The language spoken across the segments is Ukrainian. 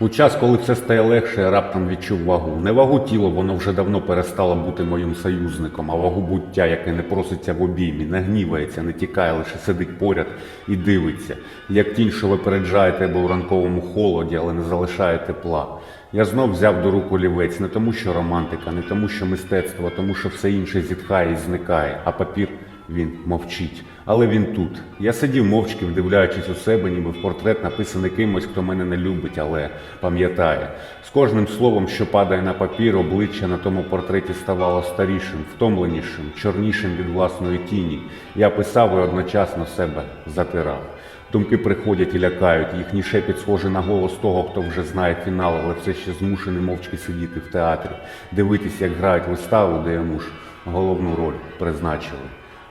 У час, коли все стає легше, я раптом відчув вагу. Не вагу тіла, воно вже давно перестало бути моїм союзником, а вагу буття, яке не проситься в обіймі, не гнівається, не тікає, лише сидить поряд і дивиться, як тінь, що випереджає тебе у ранковому холоді, але не залишає тепла. Я знов взяв до рук олівець не тому, що романтика, не тому, що мистецтво, а тому, що все інше зітхає і зникає, а папір він мовчить. Але він тут. Я сидів мовчки, вдивляючись у себе, ніби в портрет, написаний кимось, хто мене не любить, але пам'ятає. З кожним словом, що падає на папір, обличчя на тому портреті ставало старішим, втомленішим, чорнішим від власної тіні. Я писав і одночасно себе затирав. Думки приходять і лякають, їхній шепіт схожий на голос того, хто вже знає фінал, але все ще змушений мовчки сидіти в театрі, дивитись, як грають виставу, де йому ж головну роль призначили.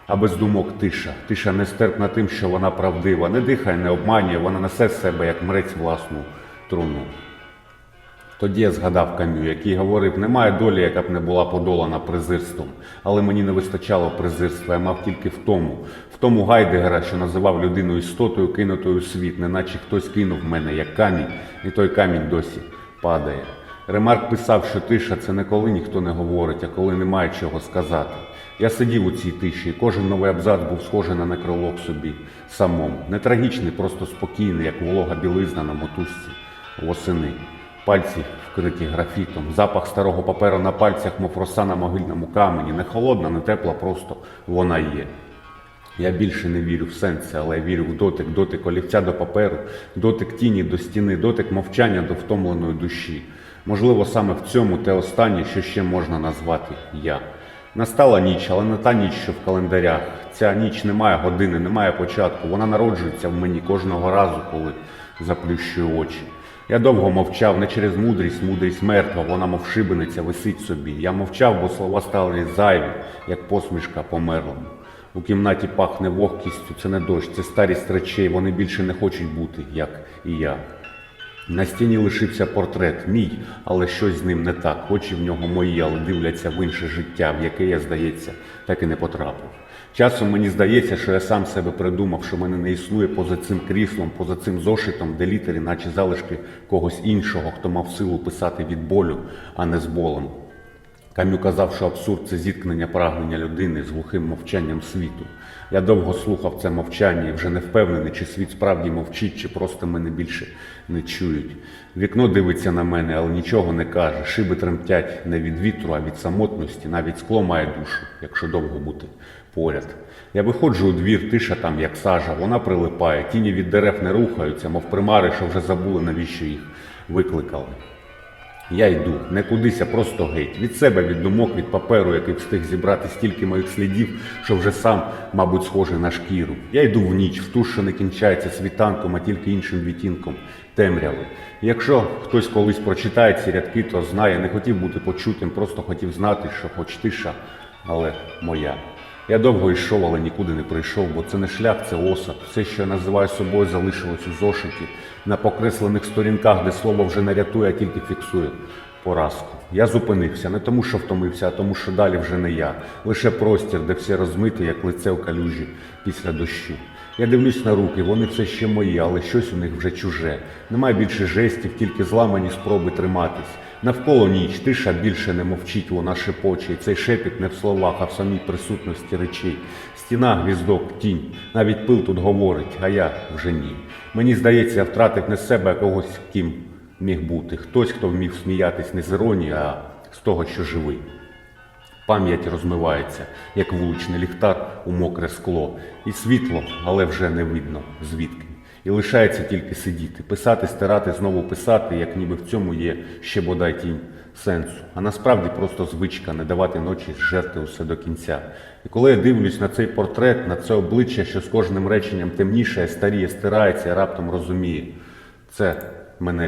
А без думок тиша. Тиша нестерпна тим, що вона правдива, не дихає, не обманює, вона несе себе, як мрець власну труну. Тоді я згадав Камю, який говорив, немає долі, яка б не була подолана презирством. Але мені не вистачало презирства, я мав тільки в тому, в тому Гайдегера, що називав людину істотою, кинутою у світ, неначе хтось кинув мене як камінь, і той камінь досі падає. Ремарк писав, що тиша це не коли ніхто не говорить, а коли немає чого сказати. Я сидів у цій тиші, кожен новий абзац був схожий на некролог собі самому. Не трагічний, просто спокійний, як волога білизна на мотузці восени. Пальці вкриті графітом, запах старого паперу на пальцях, мов роса на могильному камені, не холодна, не тепла, просто вона є. Я більше не вірю в сенси, але я вірю в дотик, дотик олівця до паперу, дотик тіні до стіни, дотик мовчання до втомленої душі. Можливо, саме в цьому те останнє, що ще можна назвати я. Настала ніч, але не та ніч, що в календарях. Ця ніч не має години, не має початку. Вона народжується в мені кожного разу, коли заплющую очі. Я довго мовчав не через мудрість, мудрість мертва, вона мов шибениця висить собі. Я мовчав, бо слова стали зайві, як посмішка померлому. У кімнаті пахне вогкістю, це не дощ, це старість речей, вони більше не хочуть бути, як і я. На стіні лишився портрет мій, але щось з ним не так. Очі в нього мої, але дивляться в інше життя, в яке я, здається, так і не потрапив. Часом мені здається, що я сам себе придумав, що мене не існує поза цим кріслом, поза цим зошитом, де літери, наче залишки когось іншого, хто мав силу писати від болю, а не з болем. Кам'ю казав, що абсурд це зіткнення прагнення людини з глухим мовчанням світу. Я довго слухав це мовчання і вже не впевнений, чи світ справді мовчить, чи просто мене більше не чують. Вікно дивиться на мене, але нічого не каже. Шиби тремтять не від вітру, а від самотності. Навіть скло має душу, якщо довго бути поряд. Я виходжу у двір, тиша там, як сажа, вона прилипає, тіні від дерев не рухаються, мов примари, що вже забули, навіщо їх викликали. Я йду, не кудись, а просто геть. Від себе, від думок, від паперу, який встиг зібрати стільки моїх слідів, що вже сам, мабуть, схожий на шкіру. Я йду в ніч, в ту, що не кінчається світанком, а тільки іншим відтінком темряви. Якщо хтось колись прочитає ці рядки, то знає, не хотів бути почутим, просто хотів знати, що хоч тиша, але моя. Я довго йшов, але нікуди не прийшов, бо це не шлях, це осад. Все, що я називаю собою, залишилось у зошиті, на покреслених сторінках, де слово вже не рятує, а тільки фіксує поразку. Я зупинився не тому, що втомився, а тому, що далі вже не я. Лише простір, де все розмите, як лице в калюжі після дощу. Я дивлюсь на руки, вони все ще мої, але щось у них вже чуже. Немає більше жестів, тільки зламані спроби триматись. Навколо ніч, тиша більше не мовчить, вона шепоче, цей шепіт не в словах, а в самій присутності речей. Стіна, гвіздок, тінь, навіть пил тут говорить, а я вже ні. Мені здається, я втратив не себе, а когось, ким міг бути. Хтось, хто вмів сміятись не з іронії, а з того, що живий. Пам'ять розмивається, як вуличний ліхтар у мокре скло, і світло, але вже не видно звідки. І лишається тільки сидіти, писати, стирати, знову писати, як ніби в цьому є ще бодай тінь сенсу. А насправді просто звичка не давати ночі жерти усе до кінця. І коли я дивлюсь на цей портрет, на це обличчя, що з кожним реченням темніше, старіє, стирається, я раптом розумію, це мене